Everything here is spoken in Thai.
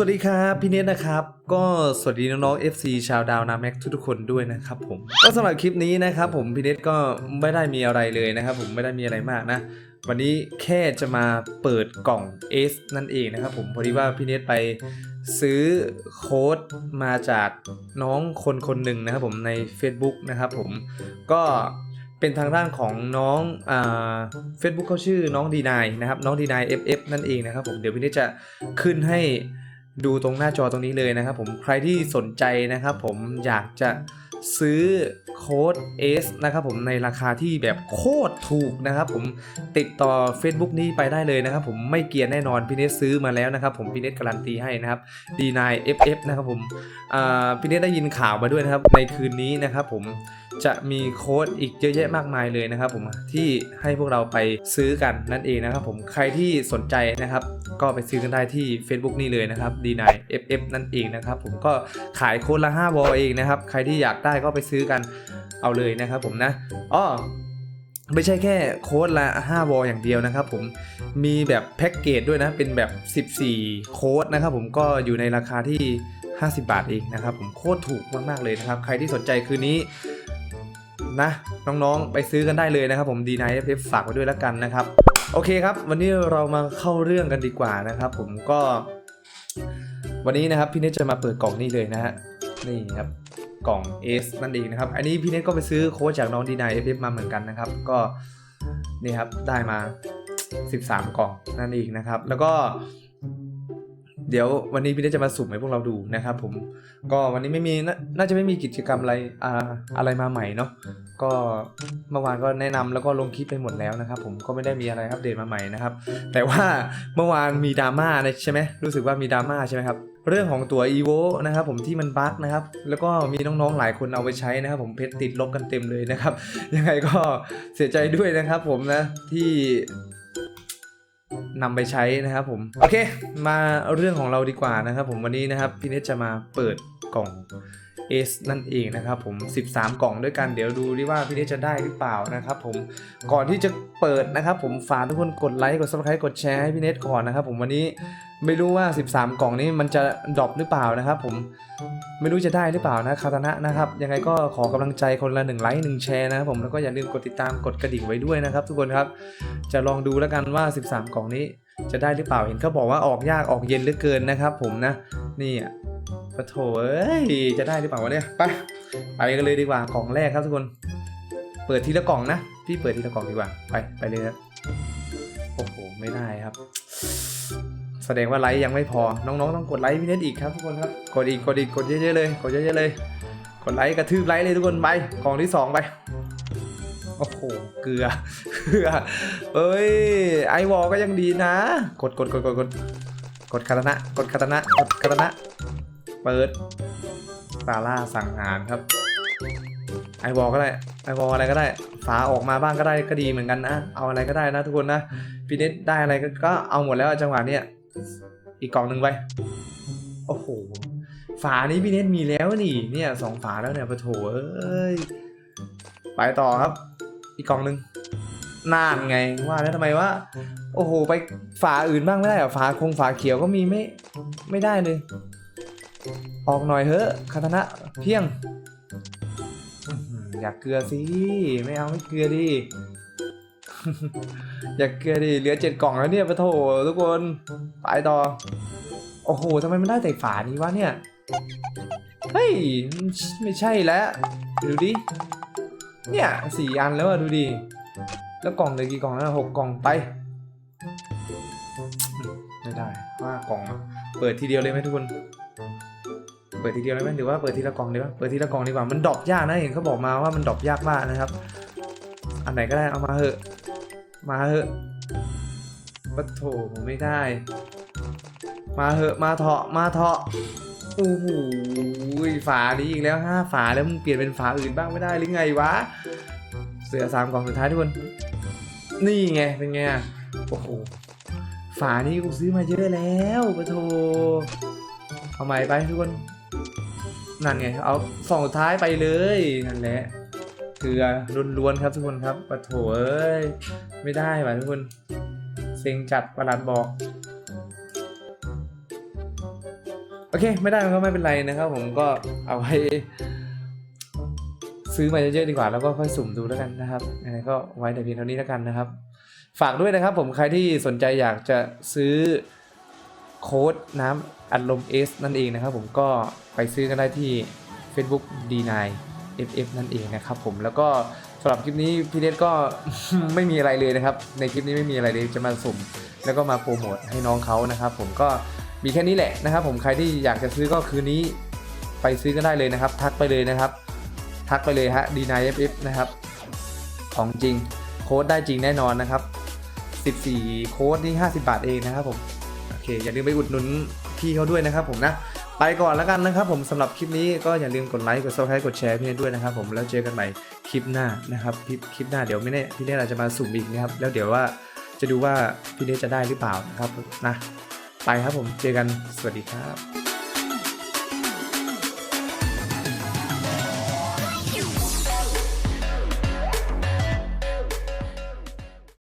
วัสดีครับพี่เนทนะครับ ก็สวัสดีน้องๆ FC ชาวดาวนาแม็กทุกๆคนด้วยนะครับผมก็สำหรับคลิปนี้นะครับผมพี่เนทก็ไม่ได้มีอะไรเลยนะครับผมไม่ได้มีอะไรมากนะ วันนี้แค่จะมาเปิดกล่อง S นั่นเองนะครับผมพอดีว่าพี่เนทไปซื้อโค้ดมาจากน้องคนคนหนึ่งนะครับผมใน Facebook นะครับผมก็เป็นทางด้านของน้องเฟซบุ๊กเขาชื่อน้องดีนายนะครับน้องดีนาย FF นั่นเองนะครับผมเดี๋ยวพี่เนทจะขึ้นให้ ดูตรงหน้าจอตรงนี้เลยนะครับผมใครที่สนใจนะครับผมอยากจะซื้อโค้ด S นะครับผมในราคาที่แบบโคตรถูกนะครับผมติดต่อ Facebook นี้ไปได้เลยนะครับผมไม่เกียร์แน่นอนพี่เนทซื้อมาแล้วนะครับผมพี่เนทการันตีให้นะครับ D9 FF นะครับผมพี่เนทได้ยินข่าวมาด้วยนะครับในคืนนี้นะครับผม จะมีโค้ดอีกเยอะแยะมากมายเลยนะครับผมที่ให้พวกเราไปซื้อกันนั่นเองนะครับผมใครที่สนใจนะครับ ก็ไปซื้อกันได้ที่ Facebook นี่เลยนะครับ D9 FF นั่นเองนะครับผมก็ขายโค้ดละ5วอลเองนะครับ ใครที่อยากได้ก็ไปซื้อกันเอาเลยนะครับผมนะอ้อไม่ใช่แค่โค้ดละ 5 วอลอย่างเดียวนะครับผมมีแบบแพ็กเกจด้วยนะเป็นแบบ 14 โค้ดนะครับผมก็อยู่ในราคาที่ 50 บาทเองนะครับผมโคตรถูกมาก ๆ เลยนะครับ ใครที่สนใจคืนนี้ นะ น้องๆ ไปซื้อกันได้เลยนะครับผม D9 FF ฝากไว้ด้วยแล้วกันนะครับ โอเคครับ วันนี้เรามาเข้าเรื่องกันดีกว่านะครับ ผมก็ วันนี้นะครับพี่เนทจะมาเปิดกล่องนี่เลยนะฮะนี่ครับกล่อง S นั่นเองนะครับ อันนี้พี่เนทก็ไปซื้อโค้ดจากน้องดีนายเอฟมาเหมือนกันนะครับ ก็นี่ครับได้มา 13 กล่องนั่นเองนะครับ แล้วก็ เดี๋ยววันนี้พี่เนทจะมาสุ่มให้พวกเราดูนะครับผมก็วันนี้ไม่มีนน่าจะไม่มีกิจกรรมอะไรอ่าอะไรมาใหม่เนาะก็เมื่อวานก็แนะนำแล้วก็ลงคลิปไปหมดแล้วนะครับผมก็ไม่ได้มีอะไรอัปเดตมาใหม่นะครับแต่ว่าเมื่อวานมีดราม่าใช่ไหมรู้สึกว่ามีดราม่าใช่ไหมครับเรื่องของตัว EVO นะครับผมที่มันบั๊กนะครับ แล้วก็มีน้องๆหลายคนเอาไปใช้นะครับ ผมเพชรติดลบกันเต็มเลยนะครับ ยังไงก็เสียใจด้วยนะครับผมนะที่ นำไปใช้นะครับผม โอเค มาเรื่องของเราดีกว่านะครับผมวันนี้นะครับพี่เนทจะมาเปิดกล่องเอสนั่นเองนะครับผม 13 กล่องด้วยกันเดี๋ยวดูดิว่าพี่เนจะได้หรือเปล่านะครับผมก่อนที่จะเปิดนะครับผมฝากทุกคนกดไลค์กดซับสไครต์กดแชร์ให้พี่เนทก่อนนะครับผมวันนี้ ไม่รู้ว่า 13 กล่องนี้มันจะดรอปหรือเปล่านะครับ ผมไม่รู้จะได้หรือเปล่านะคาตานะนะครับ ยังไงก็ขอกำลังใจคนละ1ไลค์1แชร์นะครับผมแล้วก็อย่าลืมกดติดตามกดกระดิ่งไว้ด้วยนะครับ ทุกคนครับจะลองดูแล้วกันว่า 13 กล่องนี้จะได้หรือเปล่าเห็นเขาบอกว่าออกยากออกเย็นเหลือเกินนะครับ ผมนะนี่อะปะโถเอ้ยจะได้หรือเปล่าวะเนี่ยไปไปกันเลยดีกว่ากล่องแรกครับทุกคน เปิดทีละกล่องนะพี่เปิดทีละกล่องดีกว่าไปไปเลยครับโอ้โหไม่ได้ครับ แสดงว่าไลค์ยังไม่พอ น้องๆต้องกดไลค์พี่เน็ตอีกครับทุกคนครับ กดอีก กดอีก กดเยอะๆเลย กดเยอะๆเลย กดไลค์กระทืบไลค์เลยทุกคนไปกล่องที่สองไป โอ้โห เกลือ เกลือ เอ้ย ไอวอลก็ยังดีนะ กดกดกดกดกดกดคาตนะ กดคาตนะ กดคาตนะ เปิดซาร่าสั่งหารครับ ไอวอลก็ได้ ไอวอลอะไรก็ได้ ฝาออกมาบ้างก็ได้ก็ดีเหมือนกันนะ เอาอะไรก็ได้นะทุกคนนะพี่เน็ตได้อะไรก็เอาหมดแล้วจังหวะเนี้ย อีกกล่องหนึ่งไป โอ้โห ฝานี้พี่เน็ตมีแล้วนี่ เนี่ยสองฝาแล้วเนี่ยปะโถเอ้ย ไปต่อครับ อีกกล่องหนึ่งน่านไงว่าแล้วทำไมว่าโอ้โห ไปฝาอื่นบ้างไม่ได้เหรอฝาคงฝาเขียวก็มีไม่ ไม่ได้เลย ออกหน่อยเถอะคาตนะเพียงอื้อหืออยากเกลือสิ ไม่เอาไม่เกลือดิ อยากเกลือดิเหลือเจ็ดกล่องแล้วเนี่ยปะโถทุกคนไปต่อ โอ้โหทำไมมันได้แต่ฝานี้วะเนี่ย เฮ้ย ไม่ใช่แล้ว ดูดิ เนี่ยสี่อันแล้วอะดูดิ แล้วกล่องเหลยกี่กล่องแล้วหกกล่องไป ไม่ได้ห้ากล่องเปิดทีเดียวเลยไหมทุกคนเปิดทีเดียวเลยไหมหรือว่าเปิดทีละกล่องดีวะเปิดทีละกล่องดีกว่ามันดรอปยากนะเห็นเขาบอกมาว่ามันดรอปยากมากนะครับ อันไหนก็ได้เอามาเหอะ มาเหอะปะโถผมไม่ได้ มาเหอะมาเถาะมาเถาะโอ้โหฝานี้อีกแล้วห้าฝาแล้วมึงเปลี่ยนเป็นฝาอื่นบ้างไม่ได้หรือไงวะ เสือสามกล่องสุดท้ายทุกคน นี่ไงเป็นไงโอ้โหฝานี้กูซื้อมาเยอะแล้วปะโถเอาใหม่ไปทุกคนนั่นไงเอาสองสุดท้ายไปเลยนั่นแหละ เกลือล้วนๆครับทุกคนครับปะโถเอ้ยไม่ได้ว่ะทุกคนเซ็งจัดประหลัดบอกโอเค ไม่ได้ก็ไม่เป็นไรนะครับ ผมก็เอาไว้ซื้อมาเยอะๆดีกว่าแล้วก็ค่อยสุ่มดูแล้วกันนะครับยังไงก็ไว้แต่เพียงเท่านี้แล้วกันนะครับ ฝากด้วยนะครับ ผมใครที่สนใจอยากจะซื้อโค้ดน้ำอัดลม S นั่นเองนะครับ ผมก็ไปซื้อกันได้ที่ Facebook D9 FF นั่นเองนะครับผมแล้วก็สำหรับคลิปนี้พี่เดชก็ไม่มีอะไรเลยนะครับ ในคลิปนี้ไม่มีอะไรเลยจะมาสุ่ม แล้วก็มาโปรโมทให้น้องเขานะครับ ผมก็มีแค่นี้แหละนะครับ ผมใครที่อยากจะซื้อก็คืนนี้ไปซื้อก็ได้เลยนะครับ ทักไปเลยนะครับ ทักไปเลยฮะ D9FF นะครับของจริงโค้ดได้จริงแน่นอนนะครับ 14 โค้ดนี่50 บาทเองนะครับผมโอเคอย่าลืมไปอุดหนุนพี่เขาด้วยนะครับผมนะ ไปก่อนแล้วกันนะครับผมสำหรับคลิปนี้ก็อย่าลืมกดไลค์กด subscribe กดแชร์พี่เนด้วยนะครับผมแล้วเจอกันใหม่คลิปหน้านะครับคลิปคลิปหน้าเดี๋ยวไม่แน่พี่เนทอาจจะมาสุ่มอีกนะครับแล้วเดี๋ยวว่าจะดูว่าพี่เนทจะได้หรือเปล่านะครับนะไปครับผมเจอกันสวัสดีครับ